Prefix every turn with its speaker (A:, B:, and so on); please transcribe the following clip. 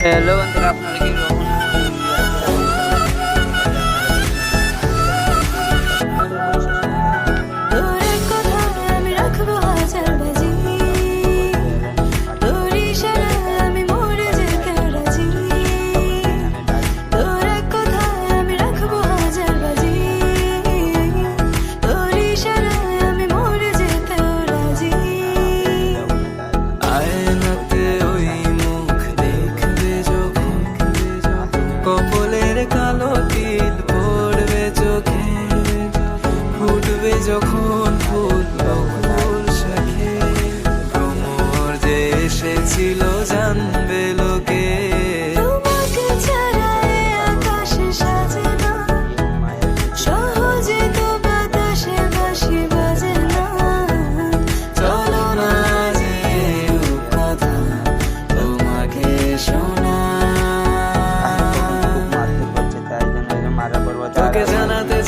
A: Hello বন্ধুরা আপনারা
B: কালো তিল পড়বে চোখে, ফুটবে যখন ফুল ফুল শাখে। তোমার যে এসেছিল, জানবে লোকে।
A: shown Porque ya
B: no te